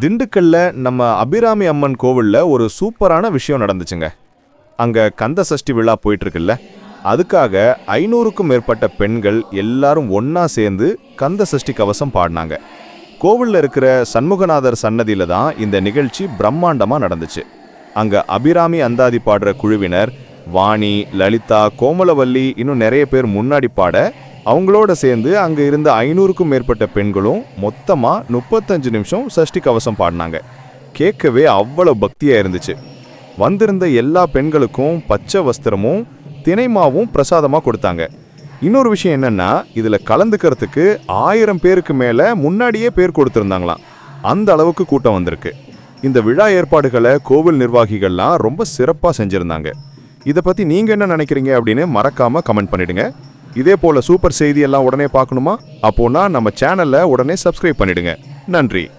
திண்டுக்கல்ல நம்ம அபிராமி அம்மன் கோவிலில் ஒரு சூப்பரான விஷயம் நடந்துச்சுங்க. அங்கே கந்த சஷ்டி விழா போயிட்டுருக்குல்ல. அதுக்காக ஐநூறுக்கும் மேற்பட்ட பெண்கள் எல்லாரும் ஒன்றா சேர்ந்து கந்த சஷ்டி கவசம் பாடினாங்க. கோவிலில் இருக்கிற சண்முகநாதர் சன்னதியில் தான் இந்த நிகழ்ச்சி பிரம்மாண்டமாக நடந்துச்சு. அங்கே அபிராமி அந்தாதி பாடுற குழுவினர் வாணி லலிதா கோமலவல்லி இன்னும் நிறைய பேர் முன்னாடி பாட அவங்களோட சேர்ந்து அங்கே இருந்த ஐநூறுக்கும் மேற்பட்ட பெண்களும் மொத்தமாக முப்பத்தஞ்சு நிமிஷம் சஷ்டி கவசம் பாடினாங்க. கேட்கவே அவ்வளோ பக்தியாக இருந்துச்சு. வந்திருந்த எல்லா பெண்களுக்கும் பச்சை வஸ்திரமும் தினைமாவும் பிரசாதமாக கொடுத்தாங்க. இன்னொரு விஷயம் என்னென்னா இதில் கலந்துக்கிறதுக்கு ஆயிரம் பேருக்கு மேலே முன்னாடியே பேர் கொடுத்துருந்தாங்களாம். அந்த அளவுக்கு கூட்டம் வந்திருக்கு. இந்த விழா ஏற்பாடுகளை கோவில் நிர்வாகிகள்லாம் ரொம்ப சிறப்பாக செஞ்சுருந்தாங்க. இதை பற்றி நீங்கள் என்ன நினைக்கிறீங்க அப்படின்னு மறக்காமல் கமெண்ட் பண்ணிடுங்க. இதே போல சூப்பர் செய்தியெல்லாம் உடனே பார்க்கணுமா? அப்போனா நம்ம சேனலை உடனே சப்ஸ்கிரைப் பண்ணிடுங்க. நன்றி.